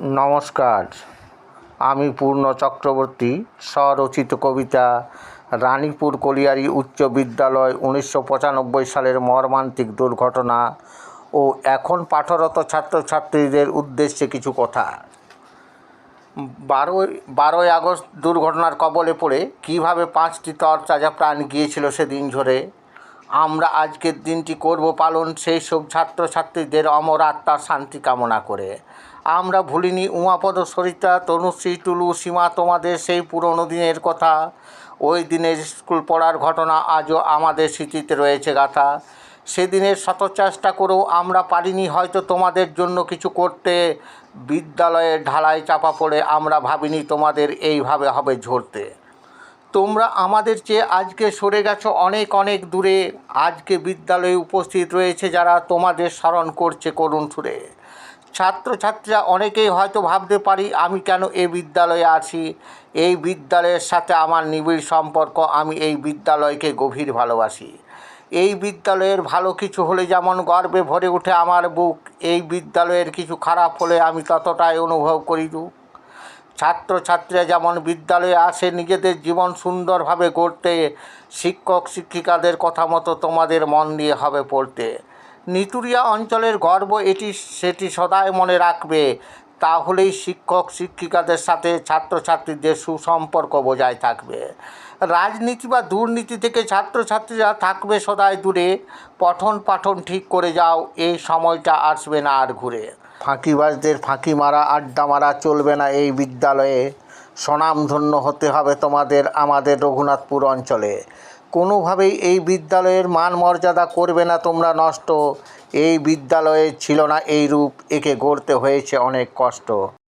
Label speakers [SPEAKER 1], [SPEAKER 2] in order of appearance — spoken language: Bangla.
[SPEAKER 1] নমস্কার। আমি পূর্ণ চক্রবর্তী, স্বরচিত কবিতা, রানীপুর কলিয়ারি উচ্চ বিদ্যালয় উনিশশো পঁচানব্বই সালের মর্মান্তিক দুর্ঘটনা ও এখন পাঠরত ছাত্রছাত্রীদের উদ্দেশ্যে কিছু কথা। বারোই বারোই আগস্ট দুর্ঘটনার কবলে পড়ে কীভাবে পাঁচটি তরতাজা প্রাণ গিয়েছিল সেদিন ঝরে, আমরা আজকের দিনটি করব পালন সেই সব ছাত্রছাত্রীদের অমর আত্মার শান্তি কামনা করে। আমরা ভুলিনি উমাপদ সরিতা, তনুশ্রী, টুলু, সীমা তোমাদের সেই পুরনো দিনের কথা। ওই দিনের স্কুল পড়ার ঘটনা আজও আমাদের স্মৃতিতে রয়েছে গাথা। সেদিনের শত চেষ্টা করেও আমরা পারিনি হয়তো তোমাদের জন্য কিছু করতে। বিদ্যালয়ের ঢালাই চাপা পড়ে আমরা ভাবিনি তোমাদের এইভাবে হবে ঝরতে। তোমরা আমাদের চেয়ে আজকে সরে গেছো অনেক অনেক দূরে। আজকে বিদ্যালয়ে উপস্থিত রয়েছে যারা তোমাদের স্মরণ করছে করুণ সুরে। ছাত্রছাত্রীরা অনেকেই হয়তো ভাবতে পারি, আমি কেন এই বিদ্যালয়ে আছি? এই বিদ্যালয়ের সাথে আমার নিবিড় সম্পর্ক, আমি এই বিদ্যালয়কে গভীর ভালোবাসি। এই বিদ্যালয়ের ভালো কিছু হলে যেমন গর্বে ভরে ওঠে আমার বুক, এই বিদ্যালয়ের কিছু খারাপ হলে আমি ততটাই অনুভব করি দুঃখ ছাত্রছাত্রীরা যেমন বিদ্যালয়ে আসে, নিজেদের জীবন সুন্দরভাবে গড়তে শিক্ষক শিক্ষিকাদের কথা মতো তোমাদের মন দিয়ে হবে পড়তে। নিতুরিয়া অঞ্চলের গর্ব এটি, সেটি সদায় মনে রাখবে। তাহলেই শিক্ষক শিক্ষিকাদের সাথে ছাত্রছাত্রীদের সুসম্পর্ক বজায় থাকবে। রাজনীতি বা দুর্নীতি থেকে ছাত্রছাত্রীরা থাকবে সদায় দূরে। পঠন পাঠন ঠিক করে যাও এই সময়টা আসবে না আর ঘুরে। ফাঁকিবাজদের ফাঁকি মারা, আড্ডা মারা চলবে না এই বিদ্যালয়ে। স্বনামধন্য হতে হবে তোমাদের, আমাদের রঘুনাথপুর অঞ্চলে। কোনোভাবেই এই বিদ্যালয়ের মান মর্যাদা করবে না তোমরা নষ্ট। এই বিদ্যালয়ে ছিল না এই রূপ একে গড়তে হয়েছে অনেক কষ্ট।